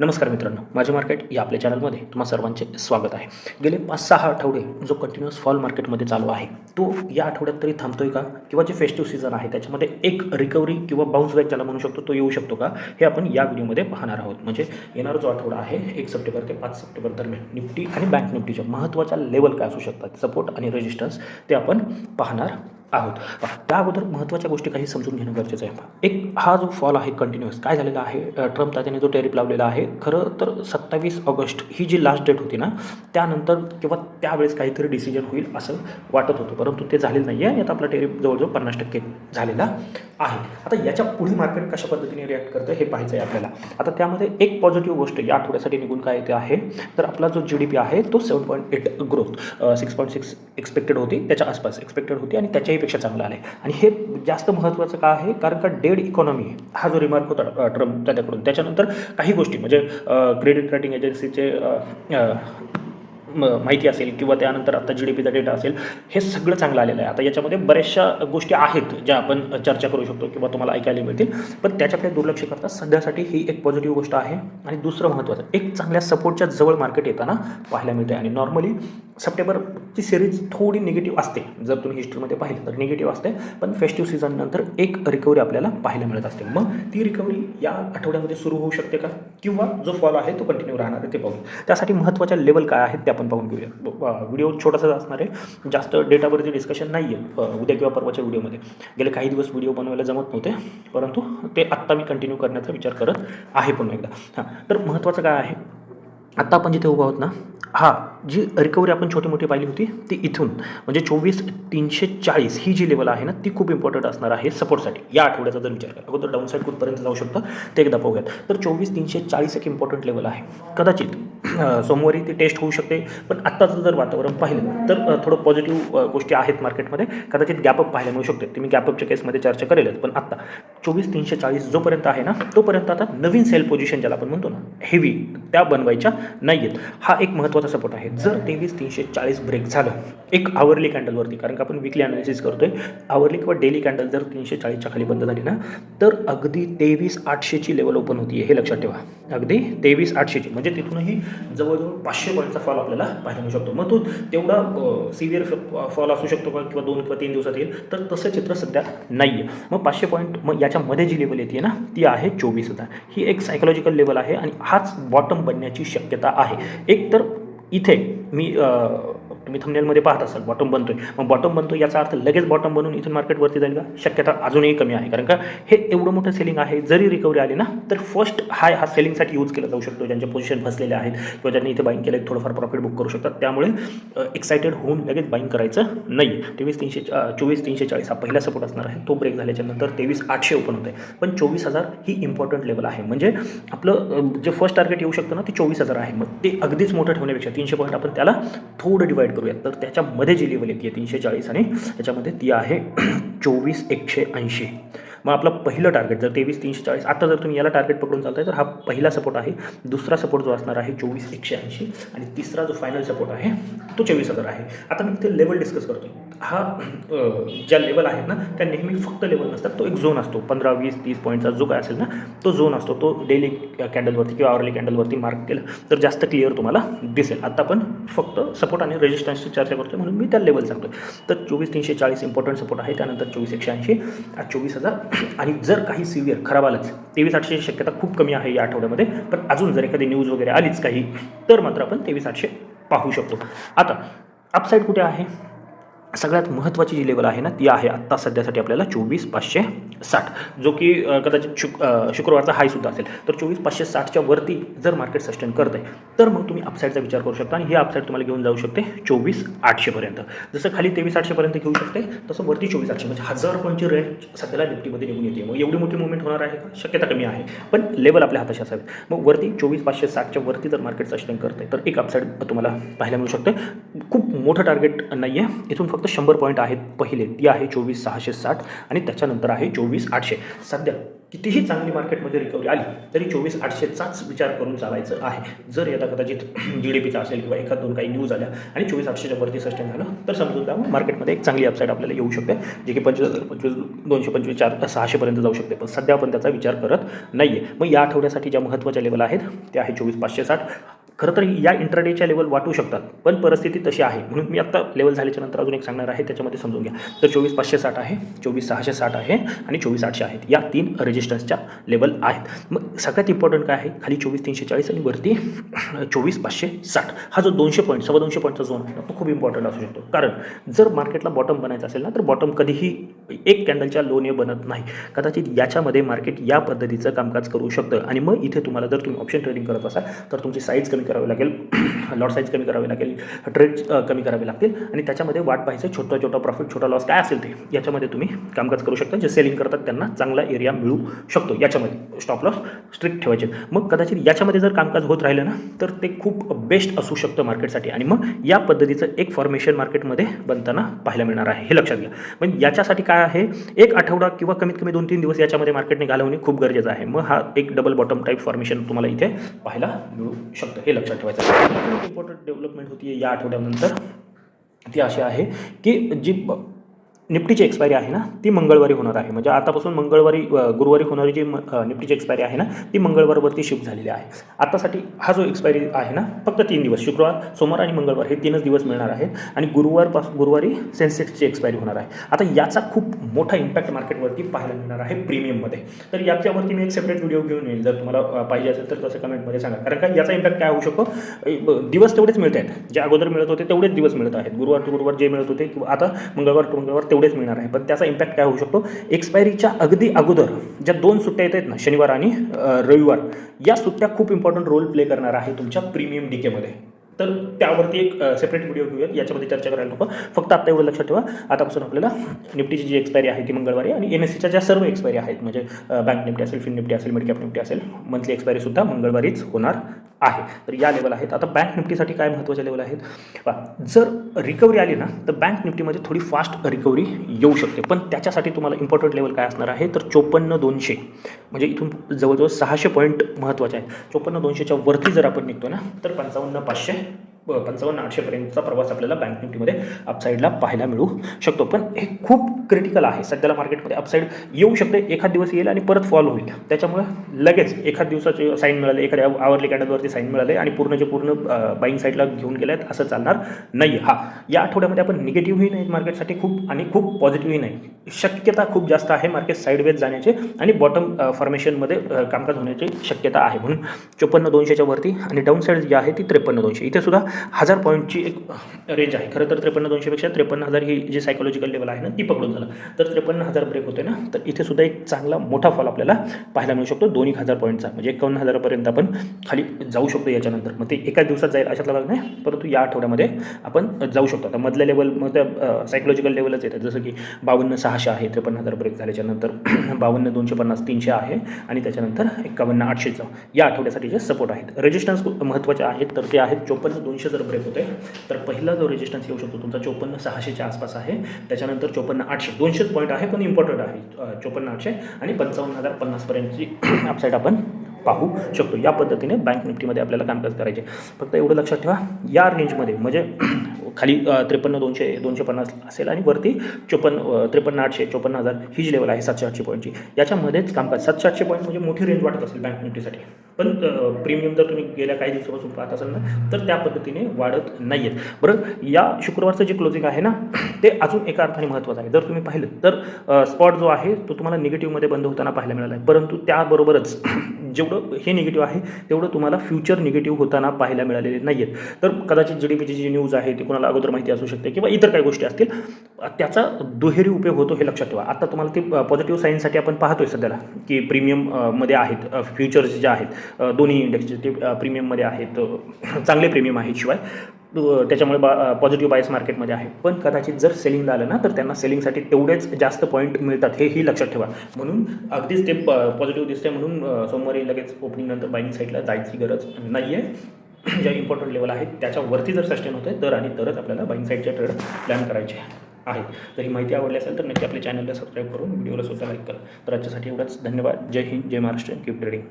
नमस्कार मित्रांनो माझे मार्केट या आपल्या चॅनलमध्ये तुम्हा सर्वांचे स्वागत आहे. गेले पाच सहा आठवडे जो कंटिन्युअस फॉल मार्केटमध्ये चालू आहे तो या आठवड्यात तरी थांबतोय का? किंवा जे फेस्टिव्ह सीझन आहे त्याच्यामध्ये एक रिकव्हरी किंवा बाउन्स बॅक ज्याला म्हणू शकतो तो येऊ शकतो का? हे आपण या व्हिडिओमध्ये पाहणार आहोत. म्हणजे येणारा जो आठवडा आहे एक सप्टेंबर ते पाच सप्टेंबर दरम्यान निफ्टी आणि बँक निफ्टीच्या महत्त्वाच्या लेवल काय असू शकतात? सपोर्ट आणि रेजिस्टन्स ते आपण पाहणार आहोत. त्या अगोदर महत्त्वाच्या गोष्टी काही समजून घेणं गरजेचं आहे. एक हा जो फॉल आहे कंटिन्युअस काय झालेला आहे? ट्रम्प त्याने जो टेरिफ लावलेला आहे खरं तर सत्तावीस ऑगस्ट ही जी लास्ट डेट होती ना त्यानंतर किंवा त्यावेळेस काहीतरी डिसिजन होईल असं वाटत होतं. परंतु ते झालेलं नाही आहे आणि आता आपला टॅरिफ जवळजवळ पन्नास टक्के झालेला आहे. आता याच्यापुढे मार्केट कशा पद्धतीने रिॲक्ट करतं हे पाहायचं आहे आपल्याला. आता त्यामध्ये एक पॉझिटिव्ह गोष्ट या आठवड्यासाठी निघून काय येते आहे? तर आपला जो जी डी पी आहे तो seven point eight growth six point six expected होती त्याच्या आसपास एक्सपेक्टेड होती आणि त्याच्याही पेक्षा चांगलं आलं आहे आणि हे जास्त महत्त्वाचं का आहे? कारण का डेड इकॉनॉमी हा जो रिमार्क होता ट्रम्प त्याच्याकडून. त्याच्यानंतर काही गोष्टी म्हणजे क्रेडिट रेटिंग एजन्सीचे म- माहिती असेल किंवा त्यानंतर आता जी डी पीचा डेटा असेल हे सगळं चांगलं आलेलं आहे. आता याच्यामध्ये बऱ्याचशा गोष्टी आहेत ज्या आपण चर्चा करू शकतो किंवा तुम्हाला ऐकायला मिळतील. पण त्याच्याकडे दुर्लक्ष करता सध्यासाठी ही एक पॉझिटिव्ह गोष्ट आहे. आणि दुसरं महत्त्वाचं एक चांगल्या सपोर्टच्या जवळ मार्केट येताना पाहायला मिळते आणि नॉर्मली सप्टेंबरची सिरीज थोडी निगेटिव्ह असते. जर तुम्ही हिस्ट्रीमध्ये पाहिलं तर निगेटिव्ह असते पण फेस्टिव्ह सीझननंतर एक रिकव्हरी आपल्याला पाहायला मिळत असते. मग ती रिकव्हरी या आठवड्यामध्ये सुरू होऊ शकते का? किंवा जो फॉल आहे तो कंटिन्यू राहणार आहे ते पाहू त्यासाठी महत्त्वाच्या लेवल काय आहेत ते आपण पाहून घेऊया. व्हिडिओ छोटासाच असणार आहे. जास्त डेटावरती डिस्कशन नाही आहे उद्या किंवा परवाच्या व्हिडिओमध्ये गेले काही दिवस व्हिडिओ बनवायला जमत नव्हते परंतु ते आत्ता मी कंटिन्यू करण्याचा विचार करत आहे पुन्हा एकदा. हां तर महत्त्वाचं काय आहे? आत्ता आपण जिथे उभा आहोत ना हा जी रिकव्हरी आपण छोटी मोठी पाहिली होती ती इथून. म्हणजे चोवीस तीनशे चाळीस ही जी लेवल आहे ना ती खूप इम्पॉर्टंट असणार आहे सपोर्टसाठी या आठवड्याचा जर विचार करा अगोदर डाऊन साईड कुठपर्यंत जाऊ शकतं ते एकदा पाहूयात तर चोवीस तीनशे चाळीस एक इम्पॉर्टंट लेवल आहे. कदाचित सोमवारी ती टेस्ट होऊ शकते पण आत्ताचं जर वातावरण पाहिलं तर थोडं पॉझिटिव्ह गोष्टी आहेत मार्केटमध्ये कदाचित गॅपअप पाहायला मिळू शकते. ती मी गॅपअपच्या केसमध्ये चर्चा करेलच पण आत्ता. चोवीस तीनशे चाळीस जोपर्यंत आहे ना तोपर्यंत आता नवीन सेल पोझिशन ज्याला आपण म्हणतो ना हेवी त्या बनवायच्या नाही आहेत. हा एक महत्त्वाचा सपोर्ट आहे. जर तेवीस तीनशे चाळीस ब्रेक झालं एक आवरली कॅन्डलवरती कारण का आपण विकली अनालिसिस करतोय आवरली किंवा डेली कॅन्डल जर तीनशे चाळीसच्या खाली बंद झाली ना तर अगदी तेवीस आठशेची लेवल ओपन होती हे लक्षात ठेवा. अगदी तेवीस आठशेची म्हणजे तिथूनही जवळजवळ पाचशे पॉईंटचा फॉल आपल्याला पाहायला मिळू शकतो. मग तो तेवढा सिव्हिअर फॉल असू शकतो का किंवा दोन किंवा तीन दिवसात येईल तर तसं चित्र सध्या नाही आहे मग पाचशे पॉईंट मग त्याच्यामध्ये जी लेवल येते ना ती आहे चोवीस हजार. ही एक सायकोलॉजिकल लेवल आहे आणि हाच बॉटम बनण्याची शक्यता आहे. एक तर इथे मी तुम्ही थंबनेलमध्ये पाहत असाल बॉटम बनतोय. मग बॉटम बनतो याचा अर्थ लगेच बॉटम बनून इथून मार्केटवरती जाईल का? शक्यता अजूनही कमी आहे. कारण का हे एवढं मोठं सेलिंग आहे जरी रिकव्हरी आली ना तर फर्स्ट हाय हा सेलिंगसाठी यूज केला जाऊ शकतो. ज्यांच्या पोझिशन फसलेले आहेत किंवा ज्यांनी इथे बाईंग केलं थोडंफार प्रॉफिट बुक करू शकतात. त्यामुळे एक्सायटेड होऊन लगेच बाईंग करायचं नाही. तेवीस तीनशे चोवीस तीनशे चाळीस हा पहिला सपोर्ट असणार आहे. तो ब्रेक झाल्याच्यानंतर तेवीस आठशे ओपन होत आहे पण चोवीस हजार ही इम्पॉर्टंट लेवल आहे. म्हणजे आपलं जे फर्स्ट टार्गेट येऊ शकतं ना ते चोवीस हजार आहे. मग ते अगदीच मोठं ठेवण्यापेक्षा तीनशे पॉईंट आपण त्याला थोडं डिवाईड करूयात. तर त्याच्यामध्ये जी लेवल येते तीनशे चाळीस आणि त्याच्यामध्ये ती आहे चोवीस एकशे ऐंशी. मग आपलं पहिलं टार्गेट जर तेवीस तीनशे चाळीस आता जर तुम्ही याला टार्गेट पकडून चालताय तर हा पहिला सपोर्ट आहे. दुसरा सपोर्ट जो असणार आहे चोवीस एकशे ऐंशी. आणि तिसरा जो फायनल सपोर्ट आहे तो चोवीस हजार आहे. आता मी ते लेवल डिस्कस करतो हा ज्या लेवल आहेत ना त्या नेहमी फक्त लेवल नसतात. तो एक झोन असतो. पंधरा वीस तीस पॉईंटचा जो काय असेल ना तो झोन असतो. तो डेली कॅन्डलवरती किंवा आवरली कॅन्डलवरती मार्क केला तर जास्त क्लिअर तुम्हाला दिसेल. आता आपण फक्त सपोर्ट आणि रेजिस्टन्सची चर्चा करतो म्हणून मी त्या लेवल सांगतो तर चोवीस तीनशे चाळीस इम्पॉर्टंट सपोर्ट आहे. त्यानंतर चोवीस एकशे ऐंशी. चोवीस हजार आणि जर काही सिव्हिअर खराब आलंच तेवीस आठशेची शक्यता खूप कमी आहे या आठवड्यामध्ये. पण अजून जर एखादी न्यूज वगैरे आलीच काही तर मात्र आपण तेवीस आठशे पाहू शकतो. आता अपसाईड कुठे आहे? सगळ्यात महत्त्वाची जी लेवल आहे ना ती आहे आत्ता सध्यासाठी आपल्याला चोवीस पाचशे साठ. जो की कदाचित शुक शुक्रवारचा हायसुद्धा असेल. तर चोवीस पाचशे साठच्या वरती जर मार्केट सस्टेन करत आहे तर मग तुम्ही अपसाईडचा विचार करू शकता आणि ही अपसाईड तुम्हाला घेऊन जाऊ शकते चोवीस आठशेपर्यंत जसं खाली तेवीस आठशेपर्यंत घेऊ शकते तसं वरती चोवीस आठशे. म्हणजे हजार पॉईंटची रेंज सध्याला निफ्टीमध्ये निघून येते. मग एवढी मोठी मुवमेंट होणार आहे का? शक्यता कमी आहे. पण लेवल आपल्या हाताशी असावे मग वरती चोवीस पाचशे साठच्या वरती जर मार्केट सस्टेन करत आहे तर एक अपसाईड तुम्हाला पाहायला मिळू शकते. खूप मोठं टार्गेट नाही आहे इथून फक्त शंभर पॉईंट आहेत पहिले. ती आहे चोवीस सहाशे साठ आणि त्याच्यानंतर आहे चोवीस आठशे. सध्या कितीही चांगली मार्केटमध्ये रिकव्हरी आली तरी चोवीस आठशेचाच विचार करून चालायचं आहे. जर यदा कदाचित जी डी पीचा असेल किंवा एखाद दोन काही न्यूज आल्या आणि चोवीस आठशेच्या वरती सस्टेन झालं तर समजून द्या मार्केटमध्ये एक चांगली अपसाईड आपल्याला येऊ शकते जे की पंचवीस हजार पंचवीस दोनशे पंचवीस चार सहाशेपर्यंत जाऊ शकते. पण सध्या आपण त्याचा विचार करत नाही आहे मग या आठवड्यासाठी ज्या महत्त्वाच्या लेवल आहेत त्या आहे चोवीस पाचशे साठ. खरं तर या इंट्राडेच्या लेवल वाटू शकतात पण परिस्थिती तशी आहे. म्हणून मी आत्ता लेवल झाल्याच्यानंतर अजून एक सांगणार आहे त्याच्यामध्ये समजून घ्या. तर चोवीस पाचशे साठ आहे चोवीस सहाशे साठ आहे आणि चोवीस आठशे आहेत. या तीन रेजिस्टन्सच्या लेवल आहेत. मग सगळ्यात इम्पॉर्टंट काय आहे? खाली चोवीस तीनशे चाळीस आणि वरती चोवीस पाचशे साठ. हा जो दोनशे पॉईंट सव्वा दोनशे पॉईंटचा झोन आहे ना तो खूप इम्पॉर्टंट असू शकतो. कारण जर मार्केटला बॉटम बनायचा असेल ना तर बॉटम कधीही एक कॅन्डलच्या लोने बनत नाही. कदाचित याच्यामध्ये मार्केट या पद्धतीचं कामकाज करू शकतं. आणि मग इथे तुम्हाला जर तुम्ही ऑप्शन ट्रेडिंग करत असाल तर तुमची साईज कमी करावी लागेल. लॉट साईज कमी करावी लागेल. ट्रेड कमी करावे लागतील. आणि त्याच्यामध्ये वाट पाहायचं छोटा छोटा प्रॉफिट छोटा लॉस काय असेल ते. याच्यामध्ये तुम्ही कामकाज करू शकता. जे सेलिंग करतात त्यांना चांगला एरिया मिळू शकतो. याच्यामध्ये स्टॉप लॉस स्ट्रिक्ट ठेवायचे. मग कदाचित याच्यामध्ये जर कामकाज होत राहिलं ना तर ते खूप बेस्ट असू शकतं मार्केटसाठी आणि मग या पद्धतीचं एक फॉर्मेशन मार्केटमध्ये बनताना पाहायला मिळणार आहे. हे लक्षात घ्या. म्हणजे याच्यासाठी काय आहे? एक आठवडा किंवा कमीत कमी दोन तीन दिवस याच्यामध्ये मार्केटने घालवणे खूप गरजेचं आहे. मग हा एक डबल बॉटम टाईप फॉर्मेशन तुम्हाला इथे पाहायला मिळू शकतं. हे लक्षात ठेवायचं इम्पॉर्टंट डेव्हलपमेंट होती या आठवड्यानंतर. ती अशी आहे की जी निफ्टीची एक्सपायरी आहे ना ती मंगळवारी होणार आहे. म्हणजे आतापासून मंगळवारी गुरुवारी होणारी जी म- निफ्टीची एक्सपायरी आहे ना ती मंगळवारवरती शिफ्ट झालेली आहे. आतासाठी हा जो एक्सपायरी आहे ना फक्त तीन दिवस शुक्रवार सोमवार आणि मंगळवार हे तीनच दिवस मिळणार आहेत आणि गुरुवारपास गुरुवारी सेन्सेक्सची एक्सपायरी होणार आहे. आता याचा खूप मोठा इम्पॅक्ट मार्केटवरती पाहायला मिळणार आहे प्रीमियममध्ये तर याच्यावरती मी एक सेपरेट व्हिडिओ घेऊन येईल जर तुम्हाला पाहिजे असेल तर तसं कमेंटमध्ये सांगा. कारण का याचा इम्पॅक्ट काय होऊ शकतो? दिवस तेवढेच मिळत आहेत जे अगोदर मिळत होते तेवढेच दिवस मिळत आहेत. गुरुवार टू गुरुवार जे मिळत होते किंवा आता मंगळवार टू मंगळवार तेवढेच मिळणार आहे. पण त्याचा इम्पॅक्ट काय होऊ शकतो? एक्सपायरीच्या अगदी अगोदर ज्या दोन सुट्ट्या येत आहेत ना शनिवार आणि रविवार या सुट्ट्या खूप इम्पॉर्टंट रोल प्ले करणार आहे तुमच्या प्रीमियम डीकेमध्ये तर त्यावरती एक सेपरेट व्हिडिओ घेऊयात. याच्यामध्ये चर्चा करायला नको. फक्त आता एवढं लक्षात ठेवा. आतापासून आपल्याला निफ्टीची जी एक्सपायरी आहे ती मंगळवारी आणि एन एस सीच्या ज्या सर्व एक्सपायरी आहेत म्हणजे बँक निफ्टी असेल फिन निफ्टी असेल मिडकॅप निफ्टी असेल मंथली एक्सपायरीसुद्धा मंगळवारीच होणार. आहे. तर या लेवल आहेत. आता बँक निफ्टीसाठी काय महत्त्वाच्या लेवल आहेत? जर रिकव्हरी आली ना तर बँक निफ्टीमध्ये थोडी फास्ट रिकव्हरी येऊ शकते. पण त्याच्यासाठी तुम्हाला इम्पॉर्टंट लेवल काय असणार आहे? तर चोपन्न दोनशे. म्हणजे इथून जवळजवळ सहाशे पॉईंट महत्त्वाचे आहेत. चोपन्न दोनशेच्या वरती जर आपण निघतो ना तर पंचावन्न पाचशे पंचावन्न आठशेपर्यंतचा प्रवास आपल्याला बँक निफ्टीमध्ये अपसाईडला पाहायला मिळू शकतो. पण हे खूप क्रिटिकल आहे. सध्याला मार्केटमध्ये अपसाईड येऊ शकते एखाद दिवस येईल आणि परत फॉल होईल. त्याच्यामुळे लगेच एखाद दिवसाचे साईन मिळाले एखाद्या आवरली कॅन्डलवरती साईन मिळाले आणि पूर्णचे पूर्ण बाईंग साईडला घेऊन गेले आहेत असं चालणार नाही हा या आठवड्यामध्ये आपण निगेटिव्हही नाही मार्केटसाठी खूप आणि खूप पॉझिटिव्हही नाही. शक्यता खूप जास्त आहे मार्केट साईडवेज जाण्याचे आणि बॉटम फॉर्मेशनमध्ये कामकाज होण्याची शक्यता आहे. म्हणून चोपन्न दोनशेच्या वरती आणि डाऊन साईड जी आहे ती त्रेपन्न दोनशे. इथे सुद्धा हजार पॉईंटची एक रेंज आहे. खरं तर त्रेपन्न दोनशेपेक्षा त्रेपन्न हजार ही जी सायकोलॉजिकल लेवल आहे ना ती पकडून झालं. तर त्रेपन्न हजार ब्रेक होते ना तर इथे सुद्धा एक चांगला मोठा फॉल आपल्याला पाहायला मिळू शकतो. दोन एक हजार पॉईंटचा म्हणजे एकावन्न हजारापर्यंत आपण खाली जाऊ शकतो याच्यानंतर. मग ते एका दिवसात जाईल अशातला भाग नाही परंतु या आठवड्यामध्ये आपण जाऊ शकतो. आता मधल्या लेवलमध्ये सायकोलॉजिकल लेवलच येतात जसं की बावन्न सहाशे आहे त्रेपन्न हजार ब्रेक झाल्याच्यानंतर बावन्न दोनशे पन्नास तीनशे आहे आणि त्याच्यानंतर एकावन्न आठशेचं. या आठवड्यासाठी जे सपोर्ट आहेत. रेजिस्टन्स महत्त्वाचे आहेत. तर ते आहेत चोपन्न दोनशे जर ब्रेक होते तर पहिला जो रेजिस्टन्स येऊ शकतो तुमचा चोपन्न सहाशेच्या आसपास आहे. त्याच्यानंतर चोपन्न आठशे दोनशेच पॉईंट आहे पण इम्पॉर्टंट आहे. चोपन्न आठशे आणि पंचावन्न हजार पन्नासपर्यंतची अपसाईट आपण पाहू शकतो. या पद्धतीने बँक निफ्टीमध्ये आपल्याला कामकाज करायचे. फक्त एवढं लक्षात ठेवा. या रेंजमध्ये म्हणजे खाली त्रेपन्न दोनशे दोनशे पन्नास असेल आणि वरती चोपन्न त्रेपन्न आठशे चोपन्न हजार ही जी लेवल आहे सातशे आठशे पॉईंटची याच्यामध्येच कामकाज सातशे आठशे पॉईंट म्हणजे मोठी रेंज वाटत असेल बँक निफ्टीसाठी पण प्रीमियम जर तुम्ही गेल्या काही दिवसापासून पाहत असाल ना तर त्या पद्धतीने वाढत नाही आहेत बरं या शुक्रवारचं जे क्लोजिंग आहे ना ते अजून एका अर्थाने महत्त्वाचं आहे. जर तुम्ही पाहिलं तर स्पॉट जो आहे तो तुम्हाला निगेटिव्हमध्ये बंद होताना पाहायला मिळाला आहे. परंतु त्याबरोबरच जेवढं हे निगेटिव्ह आहे तेवढं तुम्हाला फ्युचर निगेटिव्ह होताना पाहायला मिळालेले नाही आहेत तर कदाचित जी डी पीची जी न्यूज आहे ती कोणाला अगोदर माहिती असू शकते किंवा इतर काही गोष्टी असतील त्याचा दुहेरी उपयोग होतो हे लक्षात ठेवा. आता तुम्हाला ते पॉझिटिव्ह साईनसाठी आपण पाहतोय सध्याला की प्रीमियममध्ये आहेत फ्युचर्स जे आहेत दोन्ही इंडेक्सचे ते प्रीमियममध्ये आहेत चांगले प्रीमियम आहेत शिवाय. त्याच्यामुळे बा पॉझिटिव्ह बायस मार्केटमध्ये आहे. पण कदाचित जर सेलिंग झालं ना तर त्यांना सेलिंगसाठी तेवढेच जास्त पॉईंट मिळतात हेही लक्षात ठेवा. म्हणून अगदीच ते पॉझिटिव्ह दिसते म्हणून सोमवारी लगेच ओपनिंग नंतर बाईंग साईडला जायची गरज नाही आहे ज्या इम्पॉर्टंट लेवल आहेत त्याच्यावरती जर सस्टेन होतं तर आणि तरच आपल्याला बाईंग साईडच्या ट्रेड प्लॅन करायचे आहे. तर ही माहिती आवडली असेल तर नक्की आपल्या चॅनलला सबस्क्राईब करून व्हिडिओला सुद्धा लाईक करा. तर आजच्यासाठी एवढंच. धन्यवाद. जय हिंद. जय महाराष्ट्र. Keep trading